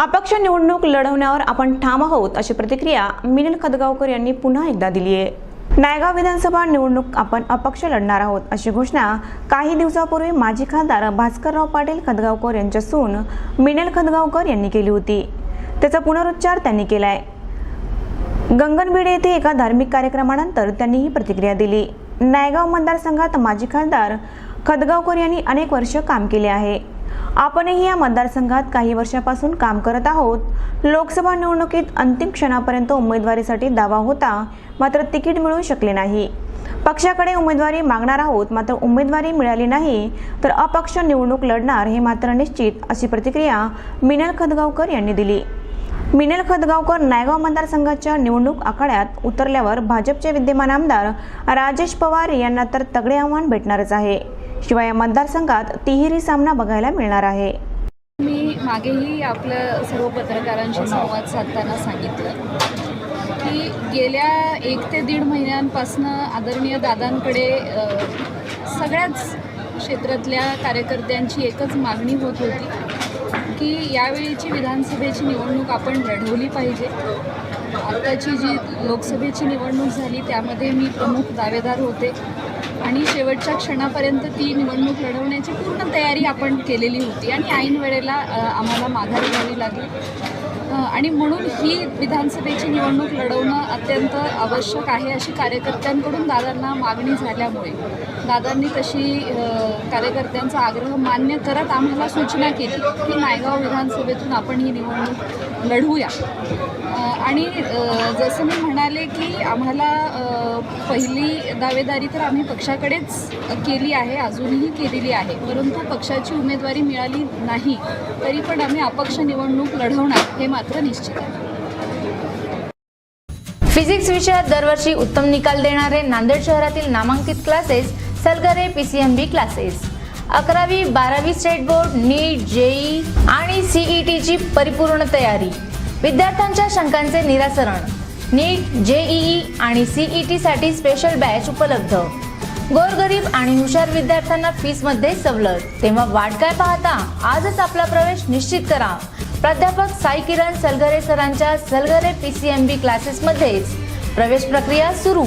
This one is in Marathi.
अपक्ष निवडणूक लढवण्यावर आपण ठाम आहोत अशी प्रतिक्रिया मिनल खदगावकर यांनी पुन्हा एकदा दिली आहे. नायगाव विधानसभा निवडणूक आपण अपक्ष लढणार आहोत अशी घोषणा काही दिवसापूर्वी माजी खासदार भास्करराव पाटील खदगावकर यांच्या सून मिनेल खदगावकर यांनी केली होती. त्याचा पुनरुच्चार त्यांनी केलाय. गंगनबीड येथे एका धार्मिक कार्यक्रमानंतर त्यांनी ही प्रतिक्रिया दिली. नायगाव मतदारसंघात माजी खासदार खदगावकर यांनी अनेक वर्ष काम केले आहे. आपणही या मतदारसंघात काही वर्षापासून काम करत आहोत. लोकसभा निवडणुकीत अंतिम क्षणापर्यंत उमेदवारीसाठी दावा होता मात्र तिकीट मिळू शकले नाही. पक्षाकडे उमेदवारी मागणार आहोत मात्र उमेदवारी मिळाली नाही तर अपक्ष निवडणूक लढणार हे मात्र निश्चित अशी प्रतिक्रिया मिनल खदगावकर यांनी दिली. मिनल खदगावकर नायगाव मतदारसंघाच्या निवडणूक आखाड्यात उतरल्यावर भाजपचे विद्यमान आमदार राजेश पवार यांना तर तगडे आव्हान भेटणारच आहे. शिवाय या मतदारसंघात तिहेरी सामना बघायला मिळणार आहे. मी मागेही आपल्या सर्व पत्रकारांशी संवाद साधताना सांगितलं की गेल्या एक ते दीड महिन्यांपासनं आदरणीय दादांकडे सगळ्याच क्षेत्रातल्या कार्यकर्त्यांची एकच मागणी होत होती की यावेळीची विधानसभेची निवडणूक आपण लढवली पाहिजे. आत्ताची जी लोकसभेची निवडणूक झाली त्यामध्ये मी प्रमुख दावेदार होते. आणि शेवटच्या क्षणापर्यंत ती निवडणूक लढवण्याची पूर्ण तयारी आपण केलेली होती आणि ऐन वेळेला आम्हाला माघार घ्यावी लागली. आणि म्हणून ही विधानसभेची निवडणूक लढवणं अत्यंत आवश्यक आहे अशी कार्यकर्त्यांकडून दादांना मागणी झाल्यामुळे. दादांनी तशी कार्यकर्त्यांचा आग्रह मान्य करत आम्हाला सूचना केली की नायगाव विधानसभेतून आपण ही निवडणूक लढवूया आणि जसं मी म्हणाले की आम्हाला पहिली दावेदारी तर आम्ही पक्षाकडेच केली आहे अजूनही केलेली आहे. परंतु पक्षाची उमेदवारी मिळाली नाही तरी पण आम्ही अपक्ष निवडणूक लढवणार हे मात्र निश्चित आहे. फिजिक्स विषयात दरवर्षी उत्तम निकाल देणारे नांदेड शहरातील नामांकित क्लासेस सलगरे पीसीएमबी क्लासेस अकरावी बारावी स्टेट बोर्ड नीट जेई आणि सीईटीची परिपूर्ण तयारी. विद्यार्थ्यांच्या शंकांचे निरासरण. नीट जेईई आणि सीईटी साठी स्पेशल बॅच उपलब्ध. गोरगरीब आणि हुशार विद्यार्थ्यांना फीसमध्ये सवलत. तेव्हा वाट काय पाहता? आजच आपला प्रवेश निश्चित करा. प्राध्यापक साई किरण सलगरे सरांच्या सलगरे पीसीएमबी क्लासेसमध्येच प्रवेश प्रक्रिया सुरू.